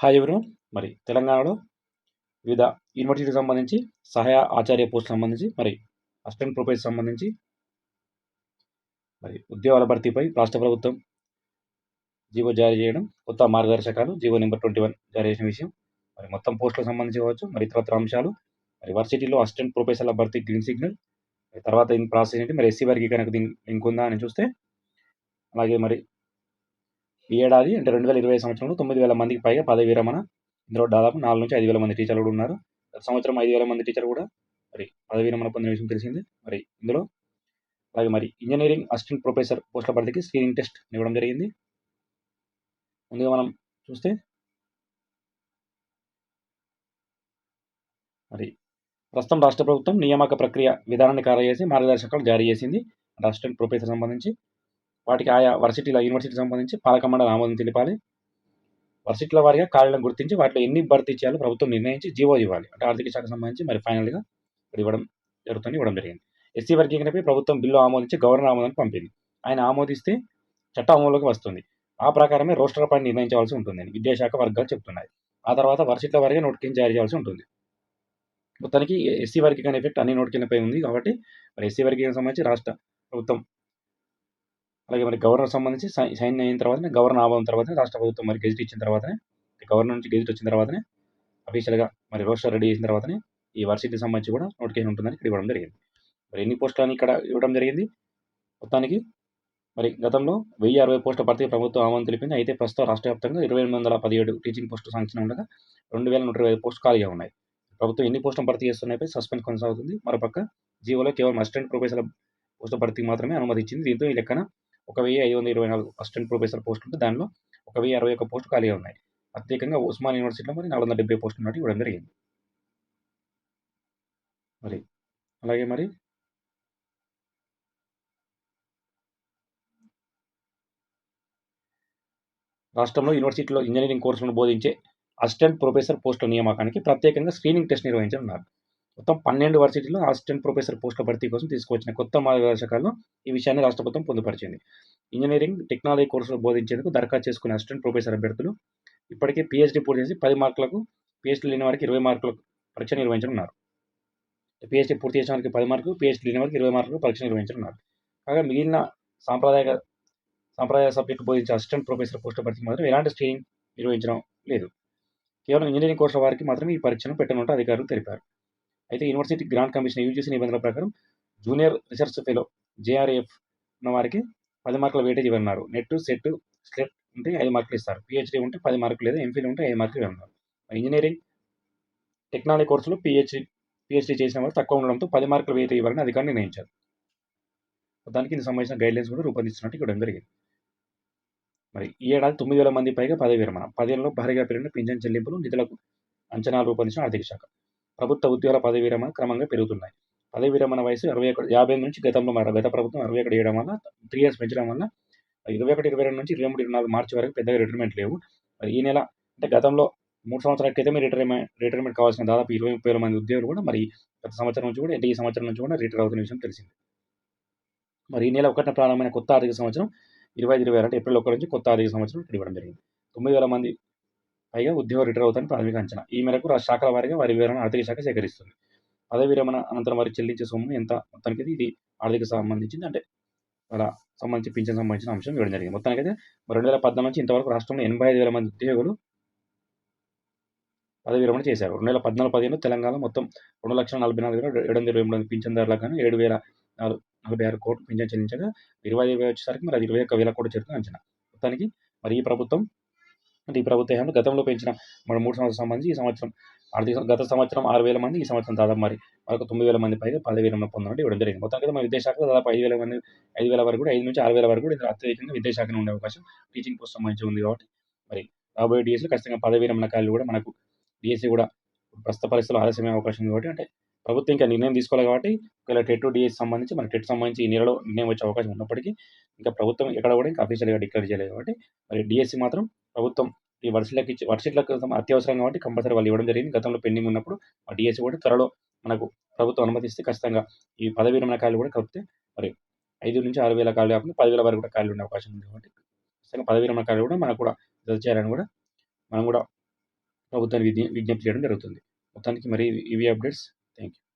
Hi ఎవరు? మరి తెలంగాణలో వివిధ యూనివర్సిటీకి సంబంధించి సహాయ ఆచార్య పోస్ట్ సంబంధించి మరి అసిస్టెంట్ ప్రొఫెసర్ సంబంధించి మరి ఉద్యోగాల భర్తీపై రాష్ట్ర ప్రభుత్వం జీవో జారీ చేయడం కొత్త మార్గదర్శకాలు జీవో నెంబర్ ట్వంటీ వన్ జారీ చేసిన విషయం మరి మొత్తం పోస్టులకు సంబంధించి కావచ్చు మరి ఇతరత్ర అంశాలు మరి వర్సిటీలో అసిస్టెంట్ ప్రొఫెసర్ల భర్తీ గ్రీన్ సిగ్నల్ తర్వాత దీని ప్రాసెస్ ఏంటి మరి ఎస్సీ కనుక దీని లింక్ ఉందా అని చూస్తే అలాగే మరి ఈ ఏడాది అంటే రెండు వేల ఇరవై సంవత్సరంలో తొమ్మిది వేల మందికి పైగా పదవి విరమణ. ఇందులో దాదాపు నాలుగు నుంచి ఐదు వేల మంది టీచర్లు కూడా ఉన్నారు. గత సంవత్సరం ఐదు వేల మంది టీచర్ కూడా మరి పదవి విరమణ పొందిన విషయం తెలిసింది. మరి ఇందులో అలాగే మరి ఇంజనీరింగ్ అసిస్టెంట్ ప్రొఫెసర్ పోస్టుల భర్తీకి స్క్రీనింగ్ టెస్ట్ ఇవ్వడం జరిగింది. ముందుగా మనం చూస్తే మరి ప్రస్తుతం రాష్ట్ర ప్రభుత్వం నియామక ప్రక్రియ విధానాన్ని ఖాళీ చేసి మార్గదర్శకాలు జారీ చేసింది. అసిస్టెంట్ ప్రొఫెసర్ సంబంధించి వాటికి ఆయా వర్సిటీల యూనివర్సిటీ సంబంధించి పాలక మండలి ఆమోదం తెలిపాలి. వర్సిటీల వారిగా ఖాళీలను గుర్తించి వాటిలో ఎన్ని భర్తీ చేయాలో ప్రభుత్వం నిర్ణయించి జీవో ఇవ్వాలి. అంటే ఆర్థిక శాఖ సంబంధించి మరి ఫైనల్గా ఇవ్వడం జరుగుతుంది ఇవ్వడం జరిగింది. ఎస్సీ వర్గీకరణపై ప్రభుత్వం బిల్లు ఆమోదించి గవర్నర్ ఆమోదాన్ని పంపింది. ఆయన ఆమోదిస్తే చట్ట అమలులోకి వస్తుంది. ఆ ప్రకారమే రోస్టర్ పని నిర్ణయించవలసి ఉంటుంది. విద్యాశాఖ వర్గాలు చెప్తున్నాయి. ఆ తర్వాత వర్షిట్ల వారిగా నోటిఫికేషన్ జారీ చేయాల్సి ఉంటుంది. మొత్తానికి ఎస్సీ వర్గీకరణ ఎఫెక్ట్ అన్ని నోటిఫికేషన్పై ఉంది కాబట్టి మరి ఎస్సీ వర్గీకరణ సంబంధించి రాష్ట్ర ప్రభుత్వం అలాగే మరి గవర్నర్ సంబంధించి సైన్ అయిన తర్వాతనే గవర్నర్ ఆమోదం తర్వాతనే రాష్ట్ర ప్రభుత్వం మరి గెజిట్ ఇచ్చిన తర్వాతనే గవర్నర్ నుంచి గెజిట్ వచ్చిన తర్వాతనే అఫీషియల్గా మరి రోస్టర్ రెడీ చేసిన తర్వాతనే ఈ వర్సిటీకి సంబంధించి కూడా నోటిఫికేషన్ ఉంటుందని ఇక్కడ ఇవ్వడం జరిగింది. మరి ఎన్ని పోస్టులని ఇక్కడ ఇవ్వడం జరిగింది? మొత్తానికి మరి గతంలో వెయ్యి అరవై పోస్టుల భర్తీ ప్రభుత్వం ఆమోదం తెలిపింది. అయితే ప్రస్తుతం రాష్ట్ర వ్యాప్తంగా ఇరవై ఎనిమిది వందల పదిహేడు టీచింగ్ పోస్టు సాంక్షన్ ఉండగా రెండు వేల నూట ఇరవై పోస్టు ఖాళీగా ఉన్నాయి. ప్రభుత్వం ఎన్ని పోస్టులు భర్తీ చేస్తున్నాయిపై సస్పెండ్ కొనసాగుతుంది. మరోపక్క జీవోలో కేవలం అసిస్టెంట్ ప్రొఫెసర్ పోస్టుల భర్తీకి మాత్రమే అనుమతి ఇచ్చింది. దీంతో ఈ లెక్కన ఒక వెయ్యి ఐదు వందల ఇరవై నాలుగు అసిస్టెంట్ ప్రొఫెసర్ పోస్ట్ ఉంటే దానిలో ఒక వెయ్యి అరవై ఒక పోస్టు ఖాళీగా ఉన్నాయి. ప్రత్యేకంగా ఉస్మాన్ యూనివర్సిటీలో మరి నాలుగు వందల డెబ్బై పోస్టులు ఉన్నట్టు ఇవ్వడం జరిగింది. మరి అలాగే మరి రాష్ట్రంలో యూనివర్సిటీలో ఇంజనీరింగ్ కోర్సులను బోధించే అసిస్టెంట్ ప్రొఫెసర్ పోస్టుల నియామకానికి ప్రత్యేకంగా స్క్రీనింగ్ టెస్ట్ నిర్వహించనున్నారు. మొత్తం పన్నెండు వర్సిటీలో అసిస్టెంట్ ప్రొఫెసర్ పోస్టుల భర్తీ కోసం తీసుకువచ్చిన కొత్త మార్గదర్శకాలను ఈ విషయాన్ని రాష్ట్ర ప్రభుత్వం పొందుపరిచింది. ఇంజనీరింగ్ టెక్నాలజీ కోర్సులు బోధించేందుకు దరఖాస్తు చేసుకునే అసిస్టెంట్ ప్రొఫెసర్ అభ్యర్థులు ఇప్పటికే పీహెచ్డీ పూర్తి చేసి పది మార్కులకు పీహెచ్డీ లేని వారికి ఇరవై మార్కులకు పరీక్ష నిర్వహించనున్నారు. పీహెచ్డీ పూర్తి చేసిన వారికి పది మార్కులు పీహెచ్డీ లేని వారికి ఇరవై మార్కులకు పరీక్ష నిర్వహించనున్నారు. కాగా మిగిలిన సాంప్రదాయ సాంప్రదాయ సబ్జెక్టు బోధించే అసిస్టెంట్ ప్రొఫెసర్ పోస్టుల భర్తీకి మాత్రం ఎలాంటి స్క్రీనింగ్ నిర్వహించడం లేదు. కేవలం ఇంజనీరింగ్ కోర్సుల వారికి మాత్రమే ఈ పరీక్షను పెట్టనుంటే అధికారులు తెలిపారు. అయితే యూనివర్సిటీ గ్రాంట్ కమిషన్ యూజీసీ నిబంధనల ప్రకారం జూనియర్ రీసెర్చ్ ఫెలో జేఆర్ఎఫ్ ఉన్న వారికి పది మార్కుల వెయిటేజ్ ఇవ్వన్నారు నెట్ సెట్ స్లెట్ ఉంటే ఐదు మార్కులు ఇస్తారు. పిహెచ్డీ ఉంటే పది మార్కులు లేదా ఎంఫిల్ ఉంటే ఐదు మార్కులు ఇవ్వన్నారు ఇంజనీరింగ్ టెక్నాలజీ కోర్సులో పిహెచ్డీ పిహెచ్డీ చేసిన వారు తక్కువ ఉండడంతో పది మార్కులు వెయిట్ ఇవ్వాలని అధికారులు నిర్ణయించారు. దానికి ఇందుకు సంబంధించిన గైడ్లైన్స్ కూడా రూపొందిస్తున్నట్టు ఇక్కడ జరిగింది. మరి ఈ ఏడాది తొమ్మిది వేల మంది పైగా పదవి విరమణ. పదేళ్ళలో భారీగా పెరిగిన పింఛన్ చెల్లింపులు నిధులకు అంచనాలు రూపొందించిన ఆర్థిక శాఖ. ప్రభుత్వ ఉద్యోగాల పదవి విరమణ క్రమంగా పెరుగుతున్నాయి. పదవి విరమణ వయసు అరవై ఒకటి యాభై నుంచి గతంలో మరి గత ప్రభుత్వం అరవై ఒకటి వేయడం వల్ల త్రీ ఇయర్స్ పెంచడం వల్ల ఇరవై ఒకటి ఇరవై రెండు నుంచి ఇరవై మూడు ఇరవై నాలుగు మార్చి వరకు పెద్దగా రిటైర్మెంట్ లేవు. మరి ఈ నెల అంటే గతంలో మూడు సంవత్సరాల క్రితమే రిటైర్మెంట్ రిటైర్మెంట్ కావాల్సిన దాదాపు ఇరవై ముప్పై వేల మంది ఉద్యోగులు కూడా మరి గత సంవత్సరం నుంచి కూడా ఈ సంవత్సరం నుంచి కూడా రిటైర్ అవుతున్న విషయం తెలిసింది. మరి ఈ నెల ఒకటిన ప్రారంభమైన కొత్త ఆర్థిక సంవత్సరం ఇరవై ఐదు ఇరవై అంటే ఏప్రిల్ ఒకటి నుంచి కొత్త ఆర్థిక సంవత్సరం ఇవ్వడం జరిగింది. తొమ్మిది వేల మంది పైగా ఉద్యోగం రిటైర్ అవుతాయని ప్రాథమిక అంచనా. ఈ మేరకు శాఖల వారిగా వారి వివరణ ఆర్థిక శాఖ సేకరిస్తుంది. పదవి విరమణ అనంతరం వారి చెల్లించే సొమ్ము ఎంత? మొత్తానికి ఇది ఆర్థిక సంబంధించింది. అంటే అలా సంబంధించి పింఛన్ సంబంధించిన అంశం ఇవ్వడం జరిగింది. మొత్తానికి అయితే రెండు వేల పద్నాలుగు నుంచి ఇంతవరకు రాష్ట్రంలో ఎనభై ఐదు వేల మంది ఉద్యోగులు పదవి విరమణ చేశారు. రెండు వేల పద్నాలుగు పదిహేను తెలంగాణ మొత్తం రెండు లక్షల నలభై నాలుగు వేల ఏడు వందల ఇరవై మూడు పింఛన్దారులకు కానీ ఏడు వేల నాలుగు నలభై ఆరు కోట్లు పింఛన్ చెల్లించగా ఇరవై ఐదు వచ్చేసరికి మరి అది ఇరవై ఒక్క వేల కోట్లు చేరుతుంది అంచనా. మొత్తానికి మరి ఈ ప్రభుత్వం అంటే ఈ ప్రభుత్వం గతంలో పెంచిన మరి మూడు సంవత్సరాల సంబంధించి ఈ సంవత్సరం ఆర్థిక గత సంవత్సరం ఆరు వేల మంది ఈ సంవత్సరం దాదాపు మరి మరొక తొమ్మిది వేల మంది పైగా పదివేల మంది పొందడం ఇవ్వడం జరిగింది. మొత్తం కదా మన విద్యాశాఖలో దాదాపు ఐదు వేల మంది ఐదు వేల వరకు కూడా ఐదు నుంచి ఆరు వేల వరకు కూడా అత్యధికంగా విద్యాశాఖను ఉండే అవకాశం టీచింగ్ పోస్ట్ సంబంధించి ఉంది కాబట్టి మరి రాబోయే డిఎస్లో ఖచ్చితంగా పదవి విరమణ కూడా మనకు డిఎస్సీ కూడా ప్రస్తుత పరిస్థితుల్లో ఆలస్యమే అవకాశం ఉంది కాబట్టి అంటే ప్రభుత్వం ఇంకా నిర్ణయం తీసుకోవాలి కాబట్టి ఒకవేళ టెట్ డిఎస్ సంబంధించి మన టెట్ సంబంధించి ఈ నెలలో నిర్ణయం వచ్చే అవకాశం ఉన్నప్పటికీ ఇంకా ప్రభుత్వం ఎక్కడ కూడా ఇంకా అఫీషియల్గా డిక్లేర్ చేయలేదు కాబట్టి మరి డిఎస్సి మాత్రం ప్రభుత్వం ఈ వర్షాలకు ఇచ్చి వర్షిట్లకు అత్యవసరం కాబట్టి కంపల్సరీ వాళ్ళు ఇవ్వడం జరిగింది. గతంలో పెండింగ్ ఉన్నప్పుడు ఆ డిఎస్సి కూడా త్వరలో మనకు ప్రభుత్వం అనుమతిస్తే ఖచ్చితంగా ఈ పదవి విరమణ ఖాళీలు కూడా కలిపితే మరి ఐదు నుంచి ఆరు వేల ఖాళీ కాకుండా పదివేల వరకు కూడా ఖాళీ ఉండే అవకాశం ఉంది కాబట్టి ఖచ్చితంగా పదవి విరమణ ఖాళీ కూడా మనకు కూడా జత చేయాలని కూడా మనం కూడా ప్రభుత్వాన్ని విజ్ఞప్తి చేయడం జరుగుతుంది. మొత్తానికి మరి ఇవి అప్డేట్స్. Thank you.